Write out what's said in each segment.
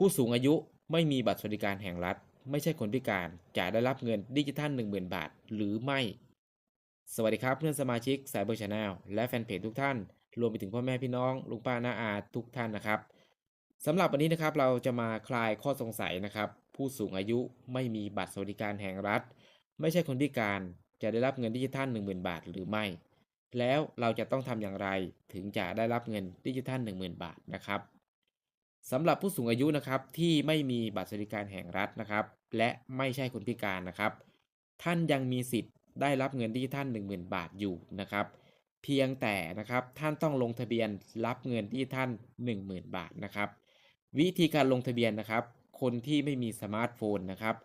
ผู้สูงอายุไม่มีบัตรสวัสดิการแห่งรัฐ ไม่ใช่คนพิการจะได้รับเงินดิจิทัล 10,000 บาท หรือไม่ สวัสดีครับเพื่อนสมาชิกสายเบอร์ชาแนลและแฟนเพจทุกท่าน รวมไปถึงพ่อแม่พี่น้องลุงป้าน้าอาทุกท่านนะครับสำหรับวันนี้นะครับเราจะมาคลายข้อสงสัยนะครับ ผู้สูงอายุไม่มีบัตรสวัสดิการแห่งรัฐ ไม่ใช่คนพิการจะได้รับเงินดิจิทัล 10,000 บาท หรือไม่ แล้วเราจะต้องทำอย่างไรถึงจะได้รับเงินดิจิทัล 10,000 บาทนะครับ สำหรับผู้สูงอายุนะครับที่ไม่มีบัตรสวัสดิการแห่งรัฐนะครับ และไม่ใช่คนพิการนะครับ ท่านยังมีสิทธิ์ได้รับเงินดิจิทัล10,000 บาทอยู่นะครับ เพียงแต่นะครับท่านต้องลงทะเบียนรับเงินดิจิทัล10,000 บาทนะครับ วิธีการลงทะเบียนนะครับ คนที่ไม่มีสมาร์ทโฟนนะครับ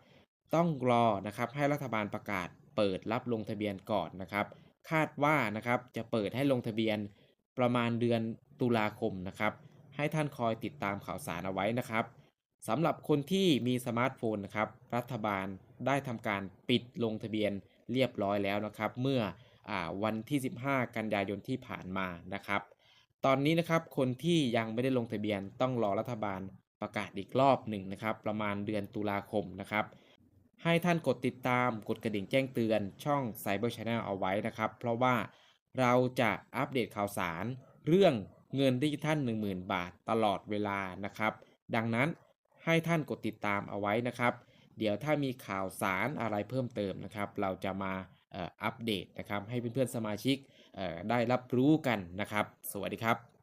ต้องรอนะครับให้รัฐบาลประกาศเปิดรับลงทะเบียนก่อนนะครับ คาดว่านะครับจะเปิดให้ลงทะเบียนประมาณเดือนตุลาคมนะครับ ให้ท่านคอยติดตามข่าวสารเอาไว้นะครับสำหรับคนที่มีสมาร์ทโฟนนะครับ รัฐบาลได้ทำการปิดลงทะเบียนเรียบร้อยแล้วนะครับ เมื่ออวันที่ 15 กันยายนที่ผ่านมานะครับ ตอนนี้นะครับคนที่ยังไม่ได้ลงทะเบียนต้องรอรัฐบาลประกาศอีกรอบหนึ่งนะครับ ประมาณเดือนตุลาคมนะครับ ให้ท่านกดติดตามกดกระดิ่งแจ้งเตือนช่อง Cyber Channel เอาไว้นะครับ เพราะว่าเราจะอัปเดตข่าวสารเรื่อง เงินดิจิทัล10,000 บาทตลอดเวลานะครับ ดังนั้นให้ท่านกดติดตามเอาไว้นะครับ เดี๋ยวถ้ามีข่าวสารอะไรเพิ่มเติมนะครับ เราจะมาอัปเดตนะครับ ให้เพื่อนๆสมาชิกได้รับรู้กันนะครับ สวัสดีครับ